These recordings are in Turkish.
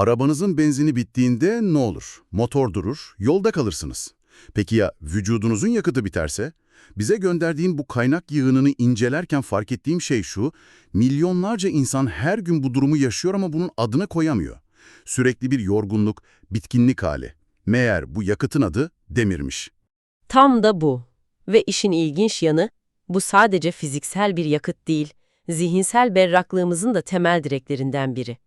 Arabanızın benzini bittiğinde ne olur? Motor durur, yolda kalırsınız. Peki ya vücudunuzun yakıtı biterse? Bize gönderdiğin bu kaynak yığınını incelerken fark ettiğim şey şu, milyonlarca insan her gün bu durumu yaşıyor ama bunun adını koyamıyor. Sürekli bir yorgunluk, bitkinlik hali. Meğer bu yakıtın adı demirmiş. Tam da bu. Ve işin ilginç yanı, bu sadece fiziksel bir yakıt değil, zihinsel berraklığımızın da temel direklerinden biri.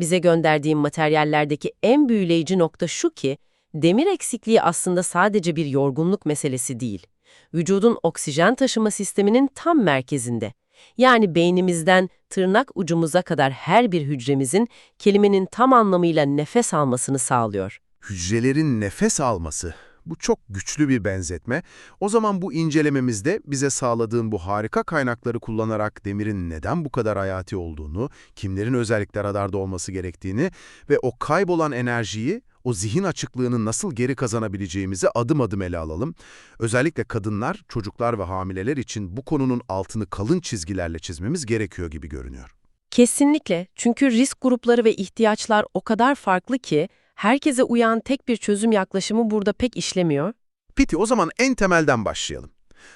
Bize gönderdiğim materyallerdeki en büyüleyici nokta şu ki, demir eksikliği aslında sadece bir yorgunluk meselesi değil. Vücudun oksijen taşıma sisteminin tam merkezinde. Yani beynimizden tırnak ucumuza kadar her bir hücremizin kelimenin tam anlamıyla nefes almasını sağlıyor. Hücrelerin nefes alması. Bu çok güçlü bir benzetme. O zaman bu incelememizde bize sağladığın bu harika kaynakları kullanarak demirin neden bu kadar hayati olduğunu, kimlerin özellikle radarda olması gerektiğini ve o kaybolan enerjiyi, o zihin açıklığını nasıl geri kazanabileceğimizi adım adım ele alalım. Özellikle kadınlar, çocuklar ve hamileler için bu konunun altını kalın çizgilerle çizmemiz gerekiyor gibi görünüyor. Kesinlikle. Çünkü risk grupları ve ihtiyaçlar o kadar farklı ki herkese uyan tek bir çözüm yaklaşımı burada pek işlemiyor. Piti o zaman en temelden başlayalım.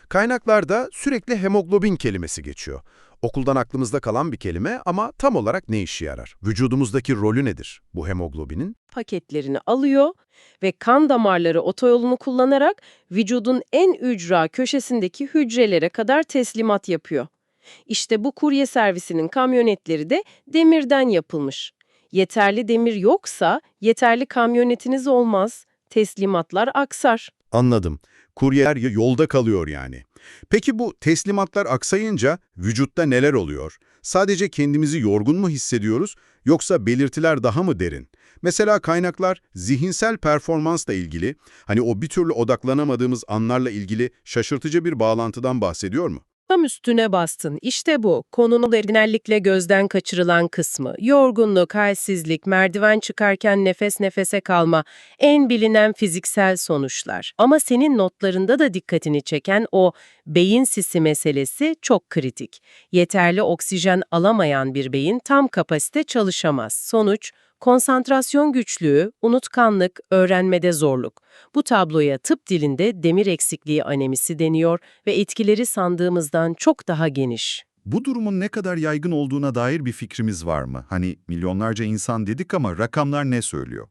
Kaynaklarda sürekli hemoglobin kelimesi geçiyor. Okuldan aklımızda kalan bir kelime ama tam olarak ne işe yarar? Vücudumuzdaki rolü nedir bu hemoglobinin? Paketlerini alıyor ve kan damarları otoyolunu kullanarak vücudun en ücra köşesindeki hücrelere kadar teslimat yapıyor. İşte bu kurye servisinin kamyonetleri de demirden yapılmış. Yeterli demir yoksa yeterli kamyonetiniz olmaz, teslimatlar aksar. Anladım. Kuryeler ya- yolda kalıyor yani. Peki bu teslimatlar aksayınca vücutta neler oluyor? Sadece kendimizi yorgun mu hissediyoruz yoksa belirtiler daha mı derin? Mesela kaynaklar zihinsel performansla ilgili, hani o bir türlü odaklanamadığımız anlarla ilgili şaşırtıcı bir bağlantıdan bahsediyor mu? Tam üstüne bastın. İşte bu. Konunun genellikle gözden kaçırılan kısmı. Yorgunluk, halsizlik, merdiven çıkarken nefes nefese kalma, en bilinen fiziksel sonuçlar. Ama senin notlarında da dikkatini çeken o beyin sisi meselesi çok kritik. Yeterli oksijen alamayan bir beyin tam kapasite çalışamaz. Sonuç, konsantrasyon güçlüğü, unutkanlık, öğrenmede zorluk. Bu tabloya tıp dilinde demir eksikliği anemisi deniyor ve etkileri sandığımızdan çok daha geniş. Bu durumun ne kadar yaygın olduğuna dair bir fikrimiz var mı? Hani milyonlarca insan dedik ama rakamlar ne söylüyor?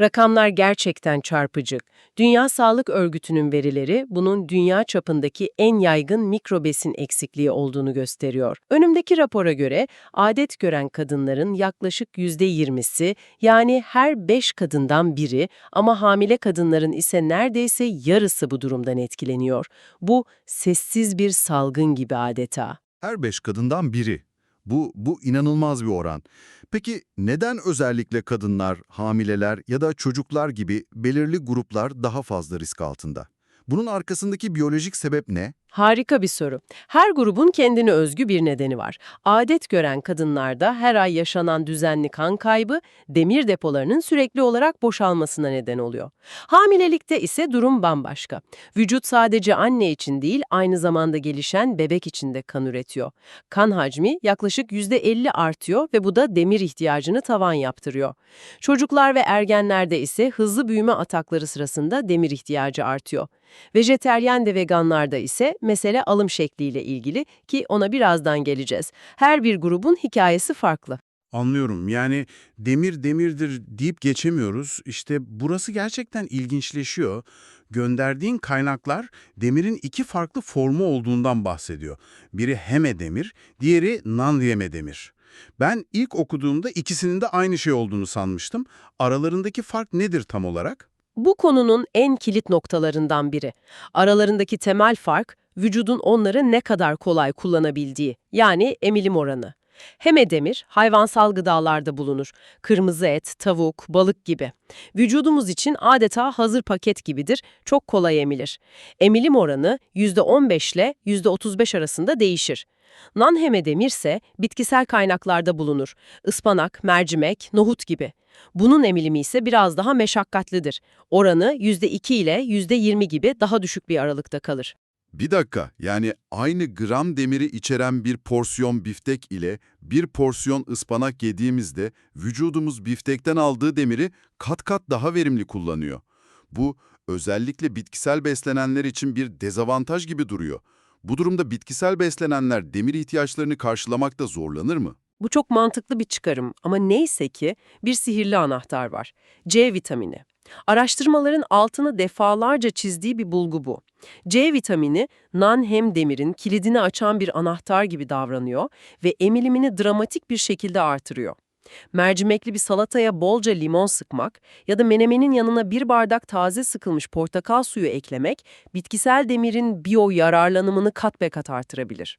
Rakamlar gerçekten çarpıcı. Dünya Sağlık Örgütü'nün verileri bunun dünya çapındaki en yaygın mikrobesin eksikliği olduğunu gösteriyor. Önümdeki rapora göre adet gören kadınların yaklaşık %20'si yani her 5 kadından biri ama hamile kadınların ise neredeyse yarısı bu durumdan etkileniyor. Bu sessiz bir salgın gibi adeta. Her beş kadından biri. Bu, bu inanılmaz bir oran. Peki neden özellikle kadınlar, hamileler ya da çocuklar gibi belirli gruplar daha fazla risk altında? Bunun arkasındaki biyolojik sebep ne? Harika bir soru. Her grubun kendine özgü bir nedeni var. Adet gören kadınlarda her ay yaşanan düzenli kan kaybı, demir depolarının sürekli olarak boşalmasına neden oluyor. Hamilelikte ise durum bambaşka. Vücut sadece anne için değil, aynı zamanda gelişen bebek için de kan üretiyor. Kan hacmi yaklaşık %50 artıyor ve bu da demir ihtiyacını tavan yaptırıyor. Çocuklar ve ergenlerde ise hızlı büyüme atakları sırasında demir ihtiyacı artıyor. Vejeteryen de veganlarda ise mesele alım şekliyle ilgili ki ona birazdan geleceğiz. Her bir grubun hikayesi farklı. Anlıyorum. Yani demir demirdir deyip geçemiyoruz. İşte burası gerçekten ilginçleşiyor. Gönderdiğin kaynaklar demirin iki farklı formu olduğundan bahsediyor. Biri heme demir, diğeri non-heme demir. Ben ilk okuduğumda ikisinin de aynı şey olduğunu sanmıştım. Aralarındaki fark nedir tam olarak? Bu konunun en kilit noktalarından biri. Aralarındaki temel fark, vücudun onları ne kadar kolay kullanabildiği, yani emilim oranı. Heme demir, hayvansal gıdalarda bulunur. Kırmızı et, tavuk, balık gibi. Vücudumuz için adeta hazır paket gibidir, çok kolay emilir. Emilim oranı %15 ile %35 arasında değişir. Nanheme demir ise bitkisel kaynaklarda bulunur. Ispanak, mercimek, nohut gibi. Bunun emilimi ise biraz daha meşakkatlidir. Oranı %2 ile %20 gibi daha düşük bir aralıkta kalır. Bir dakika, yani aynı gram demiri içeren bir porsiyon biftek ile bir porsiyon ıspanak yediğimizde vücudumuz biftekten aldığı demiri kat kat daha verimli kullanıyor. Bu özellikle bitkisel beslenenler için bir dezavantaj gibi duruyor. Bu durumda bitkisel beslenenler demir ihtiyaçlarını karşılamakta zorlanır mı? Bu çok mantıklı bir çıkarım ama neyse ki bir sihirli anahtar var. C vitamini. Araştırmaların altını defalarca çizdiği bir bulgu bu. C vitamini, nan-hem demirin kilidini açan bir anahtar gibi davranıyor ve emilimini dramatik bir şekilde artırıyor. Mercimekli bir salataya bolca limon sıkmak ya da menemenin yanına bir bardak taze sıkılmış portakal suyu eklemek, bitkisel demirin biyo yararlanımını kat be kat artırabilir.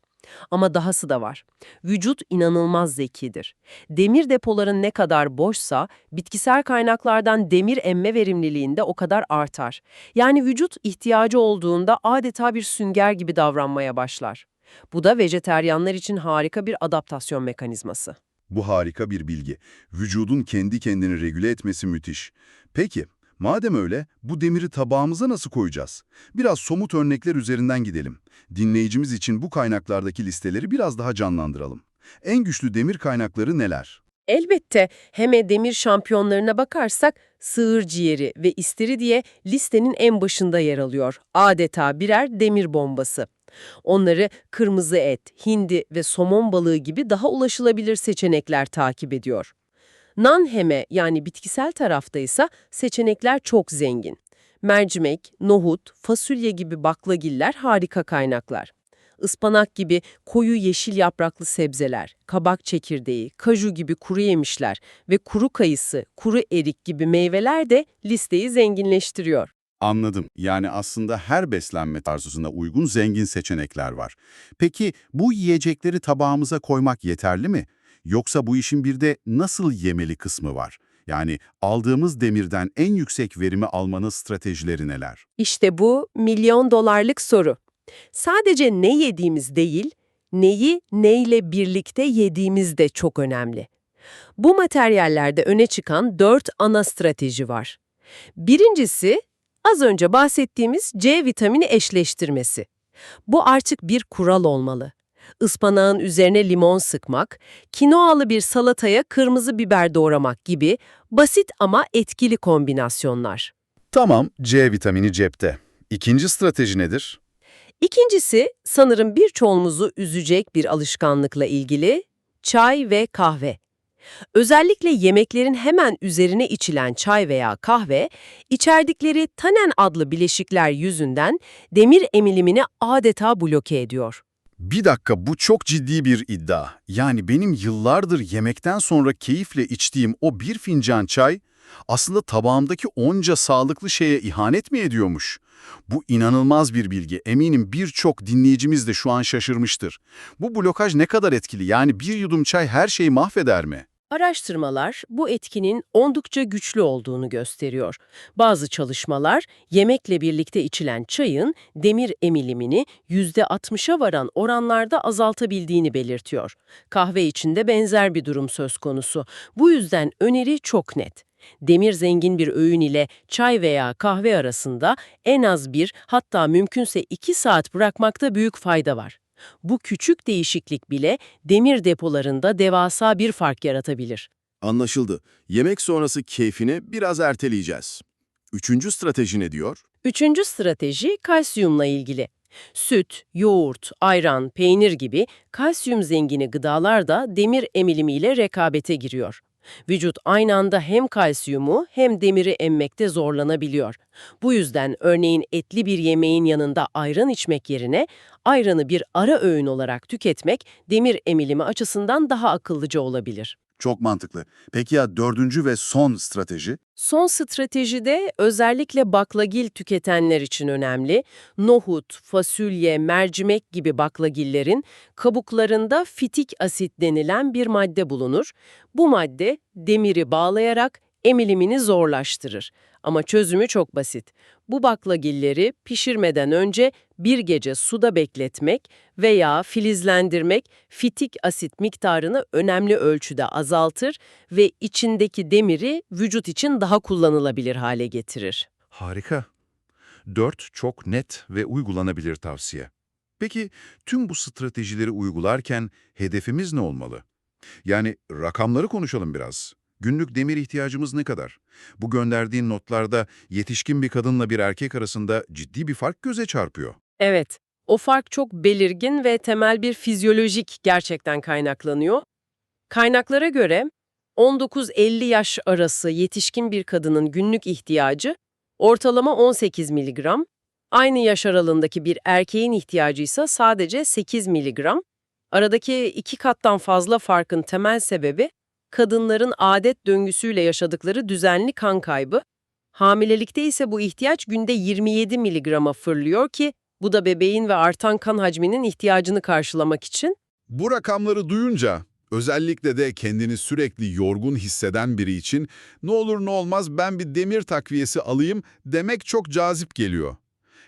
Ama dahası da var. Vücut inanılmaz zekidir. Demir depoların ne kadar boşsa, bitkisel kaynaklardan demir emme verimliliğinde o kadar artar. Yani vücut ihtiyacı olduğunda adeta bir sünger gibi davranmaya başlar. Bu da vejeteryanlar için harika bir adaptasyon mekanizması. Bu harika bir bilgi. Vücudun kendi kendini regüle etmesi müthiş. Peki, madem öyle, bu demiri tabağımıza nasıl koyacağız? Biraz somut örnekler üzerinden gidelim. Dinleyicimiz için bu kaynaklardaki listeleri biraz daha canlandıralım. En güçlü demir kaynakları neler? Elbette heme demir şampiyonlarına bakarsak sığır ciğeri ve istiridye listenin en başında yer alıyor. Adeta birer demir bombası. Onları kırmızı et, hindi ve somon balığı gibi daha ulaşılabilir seçenekler takip ediyor. Nan-heme yani bitkisel tarafta ise seçenekler çok zengin. Mercimek, nohut, fasulye gibi baklagiller harika kaynaklar. Ispanak gibi koyu yeşil yapraklı sebzeler, kabak çekirdeği, kaju gibi kuru yemişler ve kuru kayısı, kuru erik gibi meyveler de listeyi zenginleştiriyor. Anladım. Yani aslında her beslenme tarzına uygun zengin seçenekler var. Peki bu yiyecekleri tabağımıza koymak yeterli mi? Yoksa bu işin bir de nasıl yemeli kısmı var? Yani aldığımız demirden en yüksek verimi almanın stratejileri neler? İşte bu milyon dolarlık soru. Sadece ne yediğimiz değil, neyi neyle birlikte yediğimiz de çok önemli. Bu materyallerde öne çıkan dört ana strateji var. Birincisi, az önce bahsettiğimiz C vitamini eşleştirmesi. Bu artık bir kural olmalı. Ispanağın üzerine limon sıkmak, kinoalı bir salataya kırmızı biber doğramak gibi basit ama etkili kombinasyonlar. Tamam, C vitamini cepte. İkinci strateji nedir? İkincisi, sanırım birçoğumuzu üzecek bir alışkanlıkla ilgili çay ve kahve. Özellikle yemeklerin hemen üzerine içilen çay veya kahve, içerdikleri tanen adlı bileşikler yüzünden demir emilimini adeta bloke ediyor. Bir dakika bu çok ciddi bir iddia. Yani benim yıllardır yemekten sonra keyifle içtiğim o bir fincan çay aslında tabağımdaki onca sağlıklı şeye ihanet mi ediyormuş? Bu inanılmaz bir bilgi. Eminim birçok dinleyicimiz de şu an şaşırmıştır. Bu blokaj ne kadar etkili? Yani bir yudum çay her şeyi mahveder mi? Araştırmalar bu etkinin oldukça güçlü olduğunu gösteriyor. Bazı çalışmalar yemekle birlikte içilen çayın demir emilimini %60'a varan oranlarda azaltabildiğini belirtiyor. Kahve için de benzer bir durum söz konusu. Bu yüzden öneri çok net. Demir zengin bir öğün ile çay veya kahve arasında en az bir hatta mümkünse iki saat bırakmakta büyük fayda var. Bu küçük değişiklik bile demir depolarında devasa bir fark yaratabilir. Anlaşıldı. Yemek sonrası keyfini biraz erteleyeceğiz. Üçüncü strateji ne diyor? Üçüncü strateji kalsiyumla ilgili. Süt, yoğurt, ayran, peynir gibi kalsiyum zengini gıdalar da demir emilimiyle rekabete giriyor. Vücut aynı anda hem kalsiyumu hem demiri emmekte zorlanabiliyor. Bu yüzden örneğin etli bir yemeğin yanında ayran içmek yerine ayranı bir ara öğün olarak tüketmek demir emilimi açısından daha akıllıca olabilir. Çok mantıklı. Peki ya dördüncü ve son strateji? Son stratejide özellikle baklagil tüketenler için önemli. Nohut, fasulye, mercimek gibi baklagillerin kabuklarında fitik asit denilen bir madde bulunur. Bu madde demiri bağlayarak emilimini zorlaştırır. Ama çözümü çok basit. Bu baklagilleri pişirmeden önce bir gece suda bekletmek veya filizlendirmek fitik asit miktarını önemli ölçüde azaltır ve içindeki demiri vücut için daha kullanılabilir hale getirir. Harika. Dört çok net ve uygulanabilir tavsiye. Peki tüm bu stratejileri uygularken hedefimiz ne olmalı? Yani rakamları konuşalım biraz. Günlük demir ihtiyacımız ne kadar? Bu gönderdiğin notlarda yetişkin bir kadınla bir erkek arasında ciddi bir fark göze çarpıyor. Evet, o fark çok belirgin ve temel bir fizyolojik gerçekten kaynaklanıyor. Kaynaklara göre 19-50 yaş arası yetişkin bir kadının günlük ihtiyacı ortalama 18 miligram, aynı yaş aralığındaki bir erkeğin ihtiyacı ise sadece 8 miligram. Aradaki iki kattan fazla farkın temel sebebi kadınların adet döngüsüyle yaşadıkları düzenli kan kaybı. Hamilelikte ise bu ihtiyaç günde 27 miligrama fırlıyor ki bu da bebeğin ve artan kan hacminin ihtiyacını karşılamak için. Bu rakamları duyunca, özellikle de kendini sürekli yorgun hisseden biri için ne olur ne olmaz ben bir demir takviyesi alayım demek çok cazip geliyor.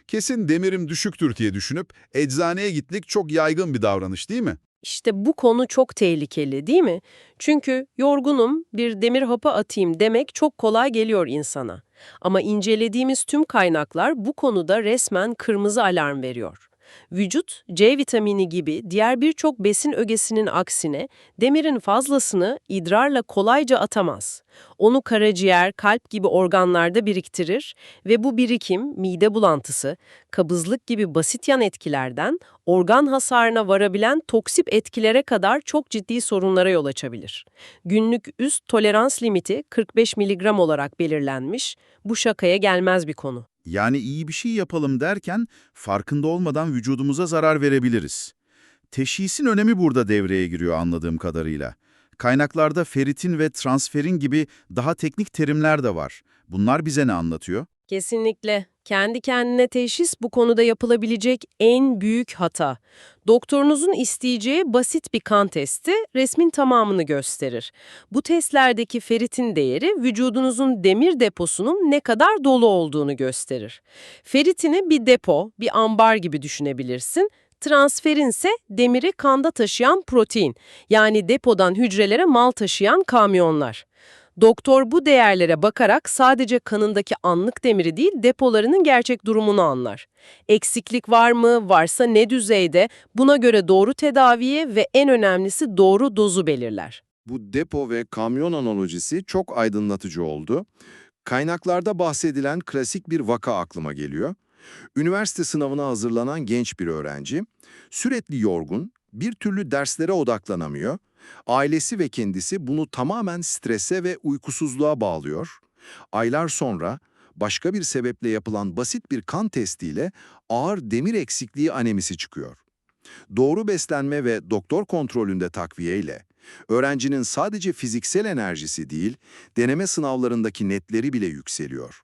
Kesin demirim düşüktür diye düşünüp eczaneye gitmek çok yaygın bir davranış değil mi? İşte bu konu çok tehlikeli değil mi? Çünkü yorgunum, bir demir hapı atayım demek çok kolay geliyor insana. Ama incelediğimiz tüm kaynaklar bu konuda resmen kırmızı alarm veriyor. Vücut, C vitamini gibi diğer birçok besin ögesinin aksine demirin fazlasını idrarla kolayca atamaz. Onu karaciğer, kalp gibi organlarda biriktirir ve bu birikim mide bulantısı, kabızlık gibi basit yan etkilerden organ hasarına varabilen toksip etkilere kadar çok ciddi sorunlara yol açabilir. Günlük üst tolerans limiti 45 mg olarak belirlenmiş, bu şakaya gelmez bir konu. Yani iyi bir şey yapalım derken farkında olmadan vücudumuza zarar verebiliriz. Teşhisin önemi burada devreye giriyor anladığım kadarıyla. Kaynaklarda feritin ve transferin gibi daha teknik terimler de var. Bunlar bize ne anlatıyor? Kesinlikle. Kendi kendine teşhis bu konuda yapılabilecek en büyük hata. Doktorunuzun isteyeceği basit bir kan testi resmin tamamını gösterir. Bu testlerdeki feritin değeri vücudunuzun demir deposunun ne kadar dolu olduğunu gösterir. Feritini bir depo, bir ambar gibi düşünebilirsin. Transferin ise demiri kanda taşıyan protein, yani depodan hücrelere mal taşıyan kamyonlar. Doktor bu değerlere bakarak sadece kanındaki anlık demiri değil depolarının gerçek durumunu anlar. Eksiklik var mı, varsa ne düzeyde buna göre doğru tedaviye ve en önemlisi doğru dozu belirler. Bu depo ve kamyon analojisi çok aydınlatıcı oldu. Kaynaklarda bahsedilen klasik bir vaka aklıma geliyor. Üniversite sınavına hazırlanan genç bir öğrenci, sürekli yorgun, bir türlü derslere odaklanamıyor. Ailesi ve kendisi bunu tamamen strese ve uykusuzluğa bağlıyor. Aylar sonra başka bir sebeple yapılan basit bir kan testiyle ağır demir eksikliği anemisi çıkıyor. Doğru beslenme ve doktor kontrolünde takviyeyle öğrencinin sadece fiziksel enerjisi değil, deneme sınavlarındaki netleri bile yükseliyor.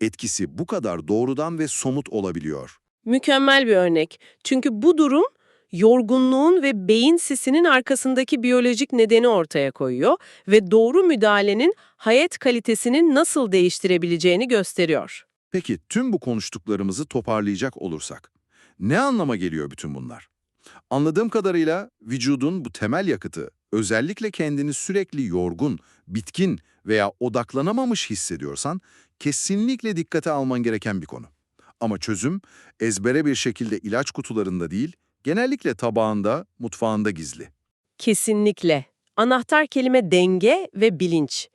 Etkisi bu kadar doğrudan ve somut olabiliyor. Mükemmel bir örnek. Çünkü bu durum yorgunluğun ve beyin sisinin arkasındaki biyolojik nedeni ortaya koyuyor ve doğru müdahalenin hayat kalitesini nasıl değiştirebileceğini gösteriyor. Peki tüm bu konuştuklarımızı toparlayacak olursak, ne anlama geliyor bütün bunlar? Anladığım kadarıyla vücudun bu temel yakıtı, özellikle kendini sürekli yorgun, bitkin veya odaklanamamış hissediyorsan, kesinlikle dikkate alman gereken bir konu. Ama çözüm, ezbere bir şekilde ilaç kutularında değil, genellikle tabağında, mutfağında gizli. Kesinlikle. Anahtar kelime denge ve bilinç.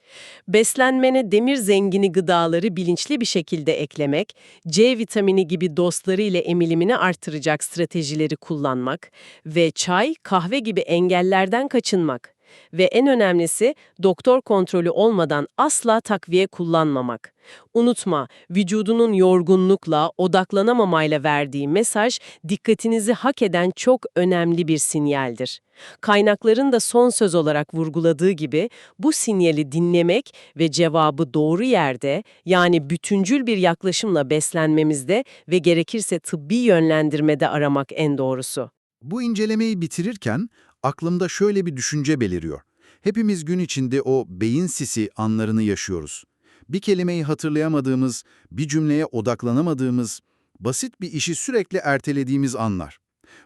Beslenmene demir zengini gıdaları bilinçli bir şekilde eklemek, C vitamini gibi dostları ile emilimini artıracak stratejileri kullanmak ve çay, kahve gibi engellerden kaçınmak. Ve en önemlisi doktor kontrolü olmadan asla takviye kullanmamak. Unutma, vücudunun yorgunlukla, odaklanamamayla verdiği mesaj dikkatinizi hak eden çok önemli bir sinyaldir. Kaynakların da son söz olarak vurguladığı gibi bu sinyali dinlemek ve cevabı doğru yerde yani bütüncül bir yaklaşımla beslenmemizde ve gerekirse tıbbi yönlendirmede aramak en doğrusu. Bu incelemeyi bitirirken aklımda şöyle bir düşünce beliriyor. Hepimiz gün içinde o beyin sisi anlarını yaşıyoruz. Bir kelimeyi hatırlayamadığımız, bir cümleye odaklanamadığımız, basit bir işi sürekli ertelediğimiz anlar.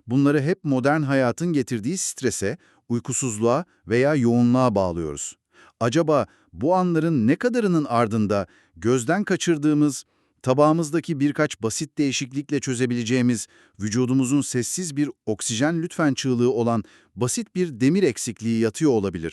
Bunları hep modern hayatın getirdiği strese, uykusuzluğa veya yoğunluğa bağlıyoruz. Acaba bu anların ne kadarının ardında gözden kaçırdığımız, tabağımızdaki birkaç basit değişiklikle çözebileceğimiz, vücudumuzun sessiz bir oksijen lütfen çığlığı olan basit bir demir eksikliği yatıyor olabilir.